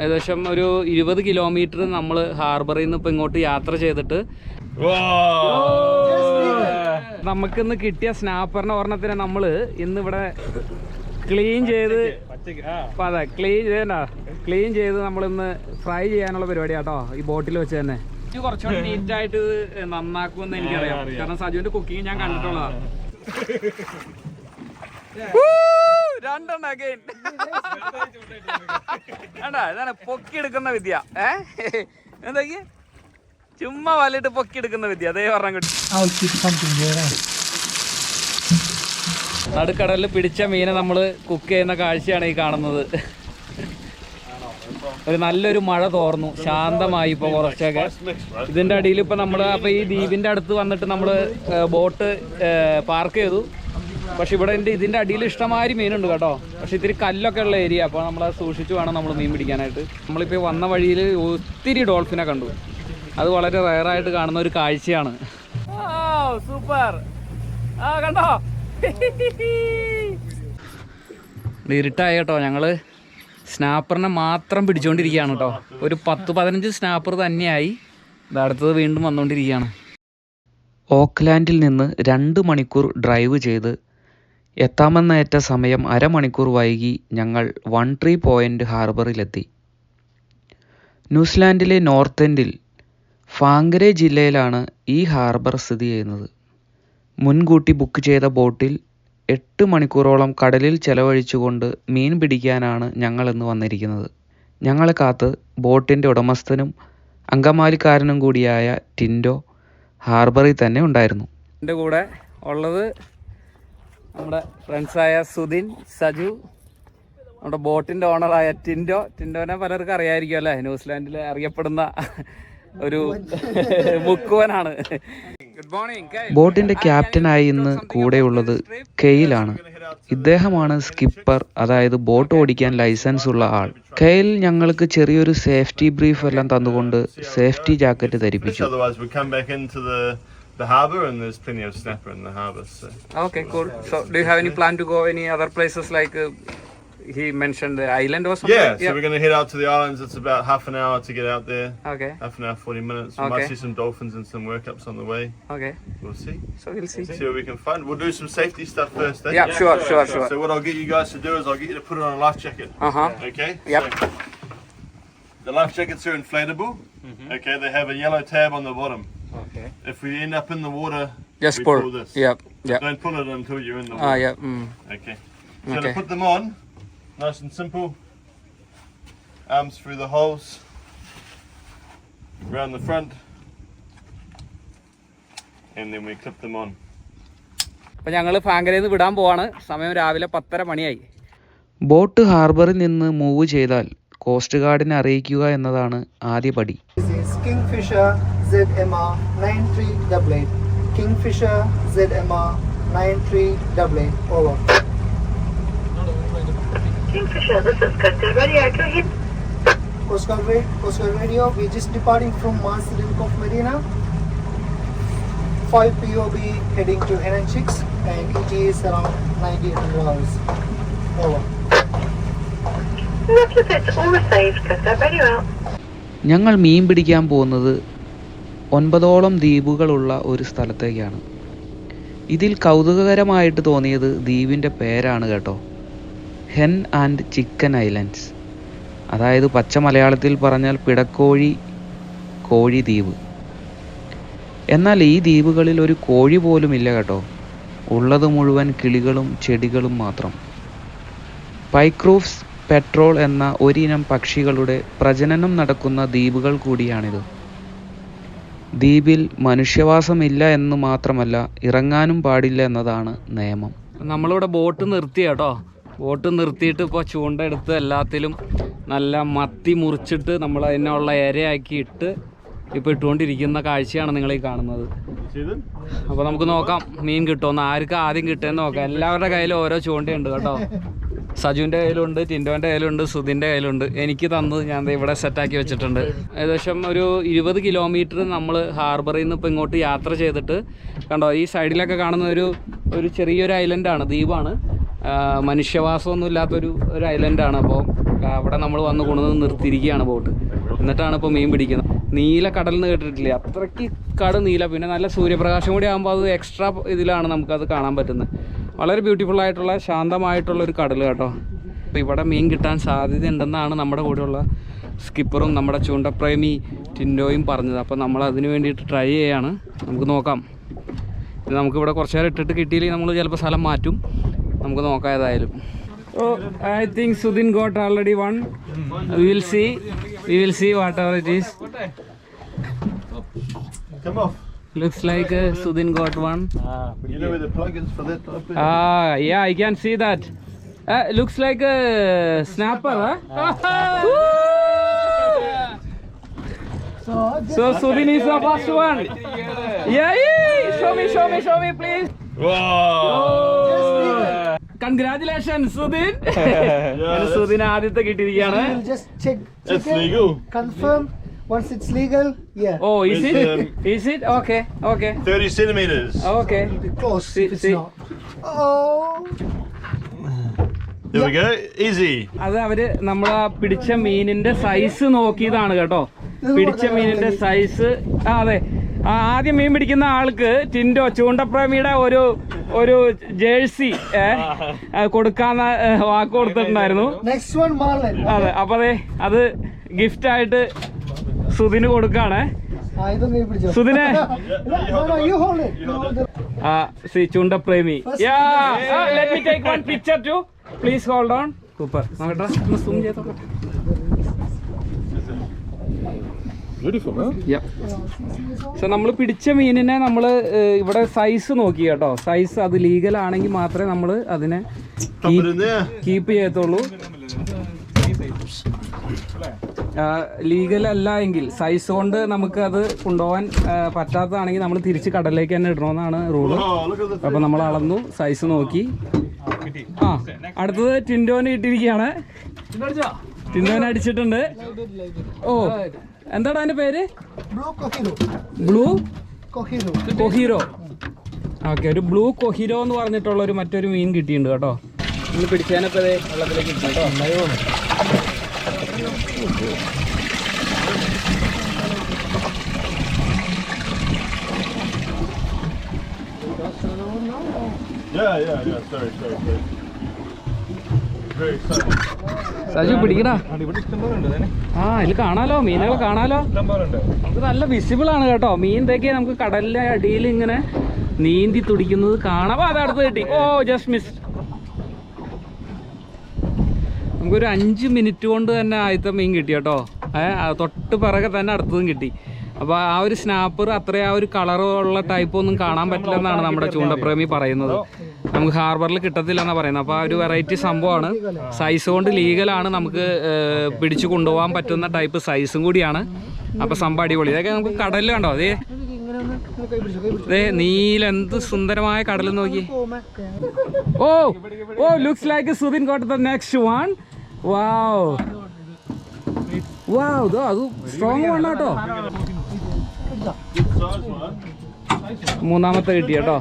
ഏകദേശം ഒരു ഇരുപത് കിലോമീറ്റർ നമ്മൾ ഹാർബറിൽ നിന്ന് ഇപ്പം ഇങ്ങോട്ട് യാത്ര ചെയ്തിട്ട് നമുക്കിന്ന് കിട്ടിയ സ്നാപ്പറിന് ഒരെണ്ണത്തിനെ നമ്മൾ ഇന്നിവിടെ ക്ലീൻ ചെയ്ത് അപ്പൊ അതെ ക്ലീൻ ചെയ്യണ്ട. ക്ലീൻ ചെയ്ത് നമ്മളിന്ന് ഫ്രൈ ചെയ്യാനുള്ള പരിപാടി കേട്ടോ ഈ ബോട്ടിൽ വെച്ച് തന്നെ. ഇത് കുറച്ചുകൂടി നീറ്റ് ആയിട്ട് നന്നാക്കുമെന്ന് എനിക്കറിയാം. കാരണം സജുവിന്റെ കുക്കിംഗ് ഞാൻ കണ്ടിട്ടുള്ളതാ. രണ്ടെണ്ണം പൊക്കി എടുക്കുന്ന ഇതാണ് വിദ്യ. ഏ? എന്തൊക്കെ? ചുമ്മാ വലയിട്ട് പൊക്കിയെടുക്കുന്ന വിദ്യ. അതേ പറഞ്ഞ കിട്ടും. നടുക്കടലിൽ പിടിച്ച മീനെ നമ്മൾ കുക്ക് ചെയ്യുന്ന കാഴ്ചയാണ് ഈ കാണുന്നത്. ഒരു നല്ലൊരു മഴ തോർന്നു. ശാന്തമായി ഇപ്പോൾ കുറച്ചൊക്കെ. ഇതിന്റെ അടിയിൽ ഇപ്പൊ നമ്മൾ അപ്പൊ ഈ ദ്വീപിന്റെ അടുത്ത് വന്നിട്ട് നമ്മൾ ബോട്ട് പാർക്ക് ചെയ്തു. പക്ഷെ ഇവിടെ ഇതിന്റെ അടിയിൽ ഇഷ്ടമാതിരി മീനുണ്ട് കേട്ടോ. പക്ഷെ ഇത്തിരി കല്ലൊക്കെ ഉള്ള ഏരിയ. അപ്പോൾ നമ്മൾ സൂക്ഷിച്ചു വേണം നമ്മൾ മീൻ പിടിക്കാനായിട്ട്. നമ്മളിപ്പോൾ വന്ന വഴിയിൽ ഒത്തിരി ഡോൾഫിനെ കണ്ടു. അത് വളരെ റയറായിട്ട് കാണുന്ന ഒരു കാഴ്ചയാണ്. സൂപ്പർ ആ കണ്ടോ? ഇരുട്ടായി കേട്ടോ ഞങ്ങൾ. സ്നാപ്പറിനെ മാത്രം പിടിച്ചുകൊണ്ടിരിക്കുകയാണ് കേട്ടോ. ഒരു പത്ത് പതിനഞ്ച് സ്നാപ്പർ തന്നെയായി. അടുത്തത് വീണ്ടും വന്നുകൊണ്ടിരിക്കുകയാണ് ഓക്ലാൻഡിൽ നിന്ന് രണ്ട് മണിക്കൂർ ഡ്രൈവ് ചെയ്ത് എത്താമെന്നേറ്റ സമയം അരമണിക്കൂർ വൈകി ഞങ്ങൾ വൺ ട്രീ പോയിന്റ് ഹാർബറിലെത്തി. ന്യൂസിലാൻഡിലെ നോർത്ത് എൻഡിൽ ഫാങ്കരെ ജില്ലയിലാണ് ഈ ഹാർബർ സ്ഥിതി ചെയ്യുന്നത്. മുൻകൂട്ടി ബുക്ക് ചെയ്ത ബോട്ടിൽ എട്ട് മണിക്കൂറോളം കടലിൽ ചെലവഴിച്ചുകൊണ്ട് മീൻ പിടിക്കാനാണ് ഞങ്ങൾ ഇന്ന് വന്നിരിക്കുന്നത്. ഞങ്ങളെ കാത്ത് ബോട്ടിന്റെ ഉടമസ്ഥനും അങ്കമാലിക്കാരനും കൂടിയായ ടിൻഡോ ഹാർബറിൽ തന്നെ ഉണ്ടായിരുന്നു. എന്റെ കൂടെ ഉള്ളത് നമ്മുടെ ഫ്രണ്ട്സായ സുധിൻ സജു നമ്മുടെ ബോട്ടിന്റെ ഓണറായ ടിൻഡോ. ടിൻഡോനെ പലർക്കും അറിയായിരിക്കും അല്ലേ? ന്യൂസിലാൻഡിൽ അറിയപ്പെടുന്ന ഒരു മുക്കുവനാണ്. ബോട്ടിന്റെ ക്യാപ്റ്റനായി ഇന്ന് കൂടെയുള്ളത് കെയിലാണ്. ഇദ്ദേഹമാണ് സ്കിപ്പർ അതായത് ബോട്ട് ഓടിക്കാൻ ലൈസൻസ് ഉള്ള ആൾ. കെയിൽ ഞങ്ങൾക്ക് ചെറിയൊരു സേഫ്റ്റി ബ്രീഫ് എല്ലാം തന്നുകൊണ്ട് സേഫ്റ്റി ജാക്കറ്റ് ധരിപ്പിച്ചു. Otherwise, we come back into the the harbour, and there's plenty of snapper in the harbour. So. Okay, cool. So, do you have any plan to go any other places like uh, he mentioned the island or something? Yeah, so we're going to head out to the islands. It's about half an hour to get out there. Okay, Half an hour, 40 minutes. We Okay. might see some dolphins and some workups on the way. okay. We'll see. So we'll see. See what we can find. We'll do some safety stuff first. Eh? Yeah, sure, sure, sure. So what I'll get you guys to do is I'll get you to put it on a life jacket. Uh huh. Okay. Yep. So the life jackets are inflatable. Okay. They have a yellow tab on the bottom. Okay. If we end up in the water, Just we pull. pull this. Yep. Yep. Don't pull it until you're in the water. Ah, yeah. Mm. Okay. So Okay. to put them on, nice and simple. Arms through the holes. Around the front. And then we clip them on. അപ്പോൾ ഞങ്ങൾ ഫാങ്കരയിൽ നിന്ന് വിടാൻ പോവാണ് സമയം രാവിലെ പത്തര മണിയായി boat ഹാർബറിൽ നിന്ന് മൂവ് ചെയ്താൽ കോസ്റ്റ് ഗാർഡിനെ അറിയിക്കുക എന്നതാണ് ആദ്യ പടി This Kingfisher ZMR 9388. Kingfisher ZMR 9388. Over. Kingfisher, this is Coast Guard Radio. Coast Guard, Radio, we're just departing from Mars Cove Marina. 5 POB heading to Henan Chicks and it is around 1900 hours. Over. Roger that. All received. Coast Guard Radio out. ഞങ്ങൾ മീൻ പിടിക്കാൻ പോകുന്നത് ഒൻപതോളം ദ്വീപുകളുള്ള ഒരു സ്ഥലത്തേക്കാണ്. ഇതിൽ കൗതുകകരമായിട്ട് തോന്നിയത് ദ്വീപിന്റെ പേരാണ് കേട്ടോ. Hen and chicken islands. അതായത് പച്ച മലയാളത്തിൽ പറഞ്ഞാൽ പിടക്കോഴി കോഴി ദ്വീപ്. എന്നാൽ ഈ ദ്വീപുകളിൽ ഒരു കോഴി പോലും ഇല്ല കേട്ടോ. ഉള്ളത് മുഴുവൻ കിളികളും ചെടികളും മാത്രം. പൈക്രൂഫ്സ് പെട്രോൾ എന്ന ഒരിനം പക്ഷികളുടെ പ്രജനനം നടക്കുന്ന ദ്വീപുകൾ കൂടിയാണിത്. ദ്വീപിൽ മനുഷ്യവാസമില്ല എന്ന് മാത്രമല്ല ഇറങ്ങാനും പാടില്ല എന്നതാണ് നിയമം. നമ്മളിവിടെ ബോട്ട് നിർത്തി കേട്ടോ. ബോട്ട് നിർത്തിയിട്ട് ഇപ്പോൾ ചൂണ്ട എടുത്ത് എല്ലാത്തിലും നല്ല മത്തി മുറിച്ചിട്ട് നമ്മൾ അതിനുള്ള ഇരയാക്കി ഇട്ട് ഇപ്പോൾ ഇട്ടുകൊണ്ടിരിക്കുന്ന കാഴ്ചയാണ് നിങ്ങൾ ഈ കാണുന്നത് അപ്പോൾ നമുക്ക് നോക്കാം മീൻ കിട്ടുമെന്ന് ആർക്ക് ആദ്യം കിട്ടുമെന്ന് നോക്കാം. എല്ലാവരുടെ കയ്യിലും ഓരോ ചൂണ്ടയുണ്ട് കേട്ടോ. സജുവിന്റെ കയ്യിലുണ്ട് ടിൻഡോന്റെ കയ്യിലുണ്ട് സുധിന്റെ കയ്യിലുണ്ട്. എനിക്ക് തന്നു ഞാൻ ഇവിടെ സെറ്റാക്കി വെച്ചിട്ടുണ്ട്. ഏകദേശം ഒരു ഇരുപത് കിലോമീറ്റർ നമ്മൾ ഹാർബറിൽ നിന്ന് ഇപ്പോൾ ഇങ്ങോട്ട് യാത്ര ചെയ്തിട്ട് കണ്ടോ ഈ സൈഡിലൊക്കെ കാണുന്ന ഒരു ഒരു ചെറിയൊരു ഐലൻഡാണ് ദ്വീപാണ്. മനുഷ്യവാസമൊന്നും ഇല്ലാത്തൊരു ഒരു ഐലൻഡാണ് അപ്പോൾ അവിടെ നമ്മൾ വന്ന് കൊണ്ടുവന്ന് നിർത്തിയിരിക്കുകയാണ് ബോട്ട് എന്നിട്ടാണ് ഇപ്പോൾ മീൻ പിടിക്കുന്നത്. നീല കടൽ എന്ന് കേട്ടിട്ടില്ലേ? അത്രയ്ക്ക് കട നീല പിന്നെ നല്ല സൂര്യപ്രകാശം കൂടി ആകുമ്പോൾ അത് എക്സ്ട്രാ ഇതിലാണ് നമുക്കത് കാണാൻ പറ്റുന്നത്. വളരെ ബ്യൂട്ടിഫുൾ ആയിട്ടുള്ള ശാന്തമായിട്ടുള്ള ഒരു കടൽ കേട്ടോ. അപ്പോൾ ഇവിടെ മീൻ കിട്ടാൻ സാധ്യത ഉണ്ടെന്നാണ് നമ്മുടെ കൂടെയുള്ള സ്കിപ്പറും നമ്മുടെ ചൂണ്ടപ്രേമി ടിൻഡോയും പറഞ്ഞത്. അപ്പോൾ നമ്മൾ അതിന് വേണ്ടിയിട്ട് ട്രൈ ചെയ്യാണ്. നമുക്ക് നോക്കാം. ഇത് നമുക്കിവിടെ കുറച്ച് നേരം ഇട്ടിട്ട് കിട്ടിയില്ലെങ്കിൽ നമ്മൾ ചിലപ്പോൾ സ്ഥലം മാറ്റും. നമുക്ക് നോക്കാം ഏതായാലും. ഓ I think Sudin got already one we will see we will see whatever it is Come off. Looks like Sudin got one You know where the plug-ins for that type of Ah, yeah, I can see that. Uh, looks like a snapper, huh? Woo! So, just so Sudin is the first one. Yeah, yeah. Show me, show me, show me, please. Whoa! Congratulations, Sudin. സുദിന് ആദ്യത്തെ കിട്ടിയിരിക്കുകയാണ് we'll Once it's legal, yeah. Oh, is it um, is it okay okay 30 centimeters. okay be close See- if it's see. not. Oh, There we go. Easy. അത് അവർ നമ്മൾ ആ പിടിച്ച മീനിന്റെ size നോക്കിയതാണ് കേട്ടോ പിടിച്ച മീനിന്റെ സൈസ് ആ അതെ ആ, ആദ്യം മീൻ പിടിക്കുന്ന ആൾക്ക് ടിൻഡോ ചൂണ്ടപ്രേമിയുടെ ഒരു ഒരു ജേഴ്സി ഏ, ആ, കൊടുക്കാന്ന് ഏ, വാക്ക് കൊടുത്തിട്ടുണ്ടായിരുന്നു next one, Marlin. അതെ അപ്പൊ അതെ അത് ഗിഫ്റ്റ് ആയിട്ട് സുധിന് കൊടുക്കാണ്. പിടിച്ചോ. സുധിനെ. ആ സി ചൂണ്ടപ്രേമി. Let me take one picture too please hold on super നോക്കട്ടെ. ഒന്ന് സൂം നമ്മൾ പിടിച്ച മീനിനെ നമ്മൾ ഇവിടെ സൈസ് നോക്കി കേട്ടോ. സൈസ് അത് ലീഗൽ ആണെങ്കിൽ മാത്രമേ നമ്മൾ അതിനെ കീപ്പ് ചെയ്യത്തുള്ളൂ. ലീഗൽ അല്ല എങ്കിൽ സൈസ് കൊണ്ട് നമുക്ക് അത് കൊണ്ടുപോകാൻ പറ്റാത്തതാണെങ്കിൽ നമ്മൾ തിരിച്ച് കടലിലേക്ക് തന്നെ ഇടണമെന്നാണ് റൂൾ അപ്പൊ നമ്മൾ അളന്നു സൈസ് നോക്കി. ആ അടുത്തത് ടിൻഡോന് ഇട്ടിരിക്കുകയാണ് ടിൻഡോന് അടിച്ചിട്ടുണ്ട്. ഓ എന്താടാ അതിന്റെ പേര്. ബ്ലൂ. കൊഹീറോ ഓക്കെ ഒരു ബ്ലൂ കൊഹീറോ എന്ന് പറഞ്ഞിട്ടുള്ള ഒരു മറ്റൊരു മീൻ കിട്ടിയിട്ടുണ്ട് കേട്ടോ. ഇന്ന് പിടിച്ചതിനൊക്കെ ദേ വെള്ളത്തിലേക്ക് ഇട്ടു കേട്ടോ Yeah, yeah, yeah. Sorry, sorry, sorry. Very exciting. Saju പിടിക്കടാ. ആ ഇതിൽ കാണാലോ മീനുകൾ കാണാലോ? നമുക്ക് നല്ല വിസിബിൾ ആണ് കേട്ടോ. മീൻ തേക്കിയ നമുക്ക് കടലിലെ അടിയിൽ ഇങ്ങനെ നീന്തി തുടിക്കുന്നത് കാണാം. അത് അടുത്ത് കിട്ടി. ഓ ജസ്റ്റ് മിസ് നമുക്കൊരു അഞ്ച് മിനിറ്റ് കൊണ്ട് തന്നെ ആദ്യത്തെ മീൻ കിട്ടി കേട്ടോ. ഏഹ് തൊട്ട് പിറകെ തന്നെ അടുത്തതും കിട്ടി. അപ്പോൾ ആ ഒരു സ്നാപ്പർ അത്ര ആ ഒരു കളറുള്ള ടൈപ്പ് ഒന്നും കാണാൻ പറ്റില്ല എന്നാണ് നമ്മുടെ ചൂണ്ടപ്രേമി പറയുന്നത്. നമുക്ക് ഹാർബറിൽ കിട്ടത്തില്ല കിട്ടത്തില്ലെന്നാണ് പറയുന്നത്. അപ്പോൾ ആ ഒരു വെറൈറ്റി സംഭവമാണ്. സൈസ് കൊണ്ട് ലീഗലാണ് നമുക്ക് പിടിച്ചു കൊണ്ടുപോകാൻ പറ്റുന്ന ടൈപ്പ് സൈസും കൂടിയാണ്. അപ്പോൾ സംഭവം അടിപൊളി. ഇതൊക്കെ നമുക്ക് കടലിൽ കണ്ടോ? അതേ അതെ നീല എന്ത് സുന്ദരമായ കടൽ നോക്കി. Oh oh looks like Sudhin got the next one wow wow ദോ അത് സ്ട്രോങ് വണ്ണ കേട്ടോ മൂന്നാമത്തെ കിട്ടി കേട്ടോ.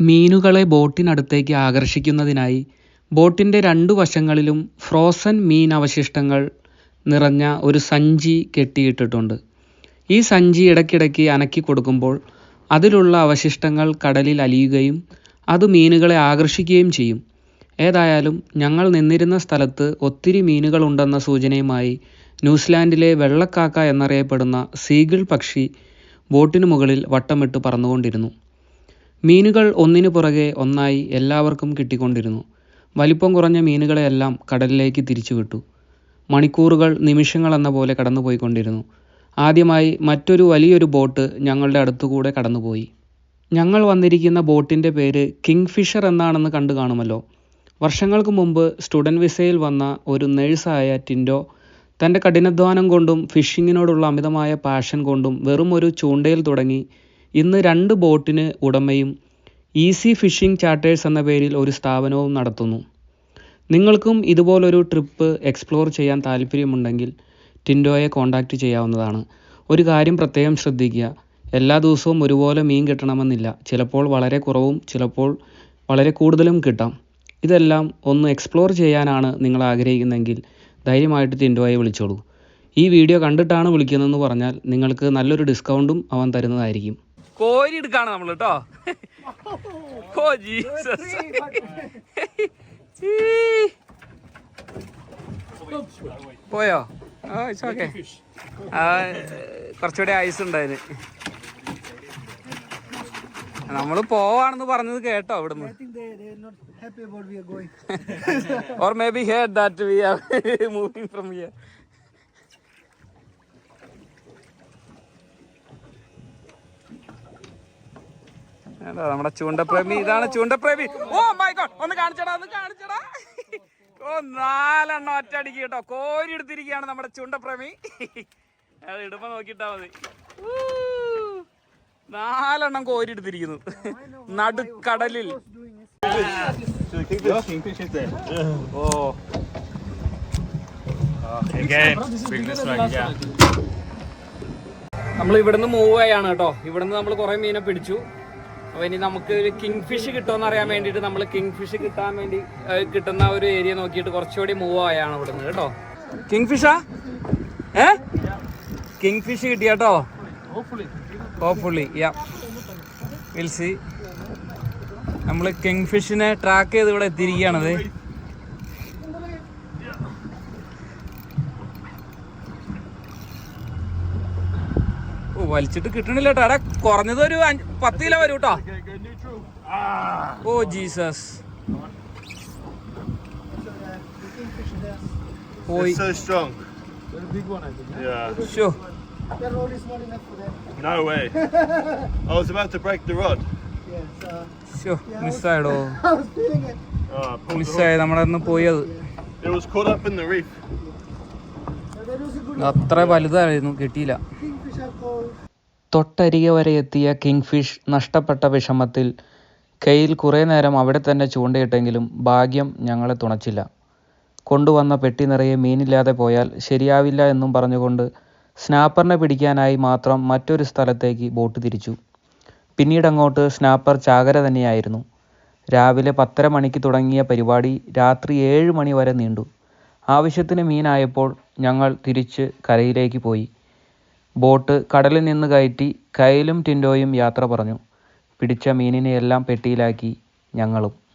മീനുകളെ ബോട്ടിനടുത്തേക്ക് ആകർഷിക്കുന്നതിനായി ബോട്ടിന്റെ രണ്ടു വശങ്ങളിലും ഫ്രോസൺ മീൻ അവശിഷ്ടങ്ങൾ നിറഞ്ഞ ഒരു സഞ്ചി കെട്ടിയിട്ടിട്ടുണ്ട്. ഈ സഞ്ചി ഇടയ്ക്കിടയ്ക്ക് അനക്കി കൊടുക്കുമ്പോൾ അതിലുള്ള അവശിഷ്ടങ്ങൾ കടലിൽ അലിയുകയും അത് മീനുകളെ ആകർഷിക്കുകയും ചെയ്യും. ഏതായാലും ഞങ്ങൾ നിന്നിരുന്ന സ്ഥലത്ത് ഒത്തിരി മീനുകളുണ്ടെന്ന സൂചനയുമായി ന്യൂസിലാൻഡിലെ വെള്ളക്കാക്ക എന്നറിയപ്പെടുന്ന സീഗിൾ പക്ഷി ബോട്ടിനു മുകളിൽ വട്ടമിട്ട് പറന്നുകൊണ്ടിരുന്നു. മീനുകൾ ഒന്നിനു പുറകെ ഒന്നായി എല്ലാവർക്കും കിട്ടിക്കൊണ്ടിരുന്നു. വലിപ്പം കുറഞ്ഞ മീനുകളെയെല്ലാം കടലിലേക്ക് തിരിച്ചുവിട്ടു. മണിക്കൂറുകൾ നിമിഷങ്ങളെന്ന പോലെ കടന്നുപോയിക്കൊണ്ടിരുന്നു. ആദ്യമായി മറ്റൊരു വലിയൊരു ബോട്ട് ഞങ്ങളുടെ അടുത്തുകൂടെ കടന്നുപോയി. ഞങ്ങൾ വന്നിരിക്കുന്ന ബോട്ടിന്റെ പേര് കിങ് ഫിഷർ എന്നാണെന്ന് കണ്ടു കാണുമല്ലോ. വർഷങ്ങൾക്ക് മുമ്പ് സ്റ്റുഡന്റ് വിസയിൽ വന്ന ഒരു നേഴ്സായ ടിൻഡോ തന്റെ കഠിനാധ്വാനം കൊണ്ടും ഫിഷിങ്ങിനോടുള്ള അമിതമായ പാഷൻ കൊണ്ടും വെറും ഒരു ചൂണ്ടയിൽ തുടങ്ങി ഇന്ന് രണ്ട് ബോട്ടിന് ഉടമയും ഈസി ഫിഷിംഗ് ചാർട്ടേഴ്സ് എന്ന പേരിൽ ഒരു സ്ഥാപനവും നടത്തുന്നു. നിങ്ങൾക്കും ഇതുപോലൊരു ട്രിപ്പ് എക്സ്പ്ലോർ ചെയ്യാൻ താല്പര്യമുണ്ടെങ്കിൽ ടിൻഡോയെ കോൺടാക്റ്റ് ചെയ്യാവുന്നതാണ്. ഒരു കാര്യം പ്രത്യേകം ശ്രദ്ധിക്കുക. എല്ലാ ദിവസവും ഒരുപോലെ മീൻ കിട്ടണമെന്നില്ല. ചിലപ്പോൾ വളരെ കുറവും ചിലപ്പോൾ വളരെ കൂടുതലും കിട്ടാം. ഇതെല്ലാം ഒന്ന് എക്സ്പ്ലോർ ചെയ്യാനാണ് നിങ്ങൾ ആഗ്രഹിക്കുന്നതെങ്കിൽ ധൈര്യമായിട്ട് ടിൻഡോയെ വിളിച്ചോളൂ. ഈ വീഡിയോ കണ്ടിട്ടാണ് വിളിക്കുന്നതെന്ന് പറഞ്ഞാൽ നിങ്ങൾക്ക് നല്ലൊരു ഡിസ്കൗണ്ടും അവൻ തരുന്നതായിരിക്കും. കോരി എടുക്കാണ് നമ്മൾ കേട്ടോ ഓ ജീസസ് പോയോ? ആ ഇറ്റ്സ് ഓക്കെ ആ കുറച്ചുകൂടി ഐസ് ഉണ്ടായിന് നമ്മൾ പോവാണെന്ന് പറഞ്ഞത് കേട്ടോ ഇവിടുന്ന്. Or maybe that we are moving from here നമ്മുടെ ചൂണ്ടപ്രേമി ഇതാണ് ചൂണ്ടപ്രേമി. ഓ മൈ ഗോഡ് ഒന്ന് കാണിച്ചടാ ഒന്ന് കാണിച്ചടാ. ഓ നാലെണ്ണം ഒറ്റടിക്ക് കേട്ടോ. കോരി എടുത്തിരിക്കുകയാണ് നമ്മുടെ ചുണ്ടപ്രമി. അത് ഇടുമ്പോ നോക്കിട്ടാ മതി. നാലെണ്ണം കോരി എടുത്തിരിക്കുന്നു. നടുക്കടലിൽ. ഓ. നമ്മൾ ഇവിടുന്ന് മൂവ് ആയാണ് കേട്ടോ. ഇവിടുന്ന് നമ്മൾ കുറെ മീനെ പിടിച്ചു. അപ്പൊ ഇനി നമുക്ക് ഒരു കിങ് ഫിഷ് കിട്ടുമെന്ന് അറിയാൻ വേണ്ടിയിട്ട് നമ്മൾ കിങ് ഫിഷ് കിട്ടാൻ വേണ്ടി കിട്ടുന്ന ഒരു ഏരിയ നോക്കിയിട്ട് കുറച്ചുകൂടി മൂവ് ആയാണ് ഇവിടുന്ന് കേട്ടോ? കിങ് ഫിഷാ ഏ? കിങ് ഫിഷ് കിട്ടിയ കേട്ടോ ഹോപ്പ്ഫുള്ളി യാ വിൽസി നമ്മൾ കിങ് ഫിഷിനെ ട്രാക്ക് ചെയ്ത് ഇവിടെ എത്തിയിരിക്കുകയാണത്. വലിച്ചിട്ട് കിട്ടണില്ല കേട്ടോ അവിടെ കുറഞ്ഞത് ഒരു പത്ത് കിലോ വരും കേട്ടോ ഓ ജീസസ്. പോയി. അത്ര വലുതായിരുന്നു കിട്ടിയില്ല. തൊട്ടരികെ വരെ എത്തിയ കിങ്ഫിഷ് നഷ്ടപ്പെട്ട വിഷമത്തിൽ കെയിൽ കുറേ നേരം അവിടെ തന്നെ ചൂണ്ടയിട്ടെങ്കിലും ഭാഗ്യം ഞങ്ങളെ തുണച്ചില്ല. കൊണ്ടുവന്ന പെട്ടി നിറയെ മീനില്ലാതെ പോയാൽ ശരിയാവില്ല എന്നും പറഞ്ഞുകൊണ്ട് സ്നാപ്പറിനെ പിടിക്കാനായി മാത്രം മറ്റൊരു സ്ഥലത്തേക്ക് ബോട്ട് തിരിച്ചു. പിന്നീട് അങ്ങോട്ട് സ്നാപ്പർ ചാകര തന്നെയായിരുന്നു. രാവിലെ പത്തര മണിക്ക് തുടങ്ങിയ പരിപാടി രാത്രി ഏഴ് മണി വരെ നീണ്ടു. ആവശ്യത്തിന് മീനായപ്പോൾ ഞങ്ങൾ തിരിച്ച് കരയിലേക്ക് പോയി. ബോട്ട് കടലിൽ നിന്ന് കയറ്റി കയലും ടിൻഡോയും യാത്ര പറഞ്ഞു. പിടിച്ച മീനിനെയെല്ലാം പെട്ടിയിലാക്കി ഞങ്ങളും.